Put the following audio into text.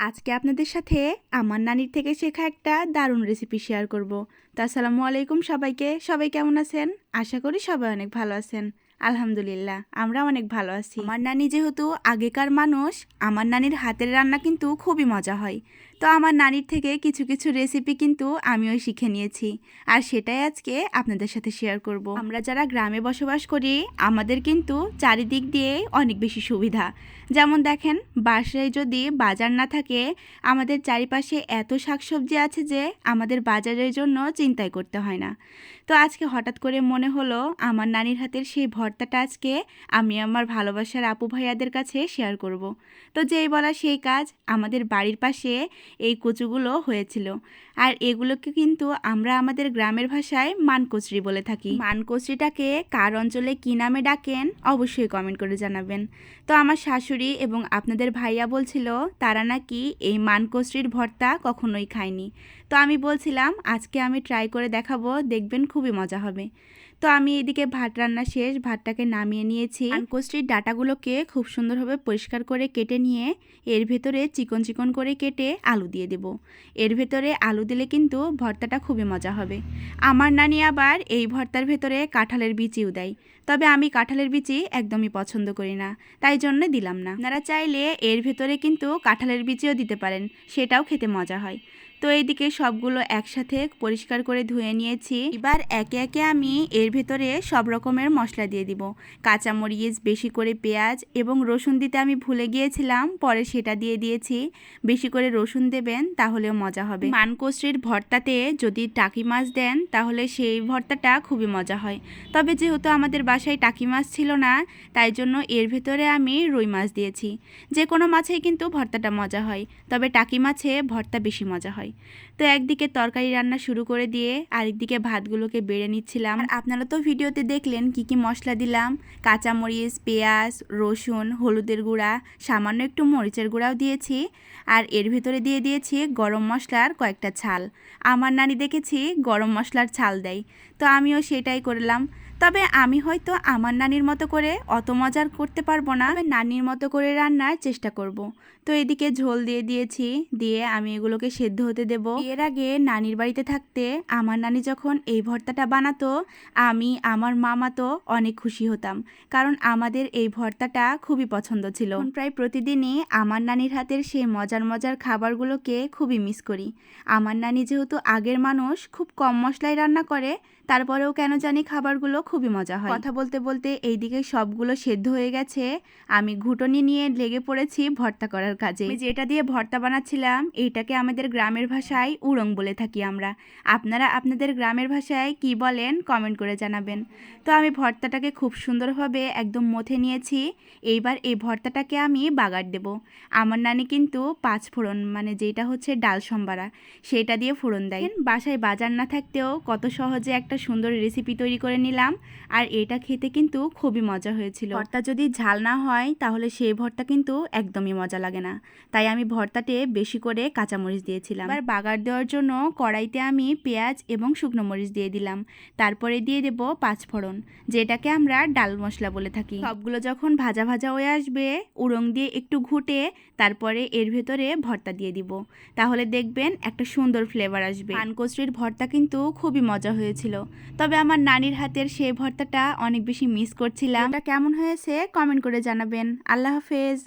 আজকে আপনাদের সাথে আমার নানির থেকে শেখা একটা দারুণ রেসিপি শেয়ার করব। তা আসসালামু আলাইকুম সবাইকে। সবাই কেমন আছেন? আশা করি সবাই অনেক ভালো আছেন। আলহামদুলিল্লাহ আমরা অনেক ভালো আছি। আমার নানি যেহেতু আগেকার মানুষ, আমার নানির হাতের রান্না কিন্তু খুবই মজা হয়। তো আমার নানির থেকে কিছু কিছু রেসিপি কিন্তু আমিও শিখে নিয়েছি। আর সেটাই আজকে আপনাদের সাথে শেয়ার করব। আমরা যারা গ্রামে বসবাস করি, আমাদের কিন্তু চারিদিক দিয়ে অনেক বেশি সুবিধা। যেমন দেখেন, বাসায় যদি বাজার না থাকে, আমাদের চারিপাশে এত শাকসবজি আছে যে আমাদের বাজারের জন্য চিন্তাই করতে হয় না। তো আজকে হঠাৎ করে মনে হলো আমার নানির হাতের সেই ভর্তাটা আজকে আমি আমার ভালোবাসার আপু ভাইয়াদের কাছে শেয়ার করব। তো যেই বলা সেই কাজ আমাদের বাড়ির পাশে এই কচুগুলো হয়েছিল। আর এগুলোকে কিন্তু আমরা আমাদের গ্রামের ভাষায় মানকচুরি বলে থাকি। মানকচুরিটাকে কার অঞ্চলে কী নামে ডাকেন অবশ্যই কমেন্ট করে জানাবেন। তো আমার শাশুড়ি এবং আপনাদের ভাইয়া বলছিল, তারা নাকি এই মানকচুরির ভর্তা কখনোই খায়নি। তো আমি বলছিলাম, আজকে আমি ট্রাই করে দেখাবো, দেখবেন খুবই মজা হবে। তো আমি এদিকে ভাত রান্না শেষ, ভাতটাকে নামিয়ে নিয়েছি। আনকোস্টির ডাটাগুলোকে খুব সুন্দরভাবে পরিষ্কার করে কেটে নিয়ে এর ভেতরে চিকন চিকন করে কেটে আলু দিয়ে দেব। এর ভেতরে আলু দিলে কিন্তু ভর্তাটা খুবই মজা হবে। আমার নানি আবার এই ভর্তার ভেতরে কাঁঠালের বিচিও দেয়। তবে আমি কাঁঠালের বিচি একদমই পছন্দ করি না, তাই জন্য দিলাম না। আপনারা চাইলে এর ভেতরে কিন্তু কাঁঠালের বিচিও দিতে পারেন, সেটাও খেতে মজা হয়। তো এইদিকে সবগুলো একসাথে পরিষ্কার করে ধুয়ে নিয়েছি। এবার একে একে আমি এর ভেতরে সব রকমের মশলা দিয়ে দিব। কাঁচামরিচ, বেশি করে পেঁয়াজ এবং রসুন দিতে আমি ভুলে গিয়েছিলাম, পরে সেটা দিয়ে দিয়েছি। বেশি করে রসুন দেবেন, তাহলেও মজা হবে। মানকোষ্ঠীর ভর্তাতে যদি টাকি মাছ দেন, তাহলে সেই ভর্তাটা খুবই মজা হয়। তবে যেহেতু আমাদের বাসায় টাকি মাছ ছিল না, তাই জন্য এর ভেতরে আমি রুই মাছ দিয়েছি। যে কোনো মাছেই কিন্তু ভর্তাটা মজা হয়, তবে টাকি মাছে ভর্তা বেশি মজা হয়। তো একদিকে তরকারি রান্না শুরু করে দিয়ে আরেকদিকে ভাতগুলোকে বেড়ে নিচ্ছিলাম। আর আপনারা তো ভিডিওতে দেখলেন কি কি মশলা দিলাম। কাঁচামরিচ, পেঁয়াজ, রসুন, হলুদের গুঁড়া, সামান্য একটু মরিচের গুঁড়াও দিয়েছি। আর এর ভেতরে দিয়ে দিয়েছি গরম মশলার কয়েকটা ছাল। আমার নানি দেখেছি গরম মশলার ছাল দেয়। তো আমিও সেটাই করলাম। তবে আমি হয়তো আমার নানির মতো করে অত মজার করতে পারব না। নানির মতো করে রান্নার চেষ্টা করব। তো এদিকে ঝোল দিয়ে দিয়েছি, দিয়ে আমি এগুলোকে সেদ্ধ হতে দেব। এর আগে নানির বাড়িতে থাকতে আমার নানি যখন এই ভর্তাটা বানাতো, আমি, আমার মামা তো অনেক খুশি হতাম। কারণ আমাদের এই ভর্তাটা খুবই পছন্দ ছিল। প্রায় প্রতিদিনই আমার নানির হাতের সেই মজার মজার খাবারগুলোকে খুবই মিস করি। আমার নানি যেহেতু আগের মানুষ, খুব কম মশলায় রান্না করে, তারপরেও কেন জানি খাবারগুলো খুবই মজা হয়। কথা বলতে বলতে এইদিকে সবগুলো সেদ্ধ হয়ে গেছে। আমি ঘুটনি নিয়ে লেগে পড়েছি ভর্তা করার কাজে। যেটা দিয়ে ভর্তা বানাচ্ছিলাম, এইটাকে আমাদের গ্রামের ভাষায় উড়ং বলে থাকি আমরা। আপনারা আপনাদের গ্রামের ভাষায় কি বলেন কমেন্ট করে জানাবেন। তো আমি ভর্তাটাকে খুব সুন্দরভাবে একদম মথে নিয়েছি। এইবার এই ভর্তাটাকে আমি বাগার দেব। আমার নানি কিন্তু পাঁচ ফোড়ন মানে যেটা হচ্ছে ডাল সম্বারা, সেটা দিয়ে ফোড়ন দেয়। বাসায় বাজার না থাকতেও কত সহজে একটা সুন্দর রেসিপি তৈরি করে নিলাম। আর এটা খেতে কিন্তু খুবই মজা হয়েছিল। ভর্তা যদি ঝাল না হয়, তাহলে সেই ভর্তা কিন্তু একদমই মজা লাগে না। তাই আমি ভর্তাতে বেশি করে কাঁচামরিচ দিয়েছিলাম। এবার বাগার দেওয়ার জন্য কড়াইতে আমি পেঁয়াজ এবং শুকনো মরিচ দিয়ে দিলাম। তারপরে দিয়ে দেব পাঁচফোড়ন, যেটাকে আমরা ডাল মশলা বলে থাকি। সবগুলো যখন ভাজা ভাজা হয়ে আসবে উড়ং দিয়ে একটু ঘুটে তারপরে এর ভেতরে ভর্তা দিয়ে দিব। তাহলে দেখবেন একটা সুন্দর ফ্লেভার আসবে। পানকচুরির ভর্তা কিন্তু খুবই মজা হয়েছিল। তবে আমার নানির হাতের সেই ভর্তাটা অনেক বেশি মিস করছিলাম। এটা কেমন হয়েছে? কমেন্ট করে জানাবেন। আল্লাহ হাফেজ।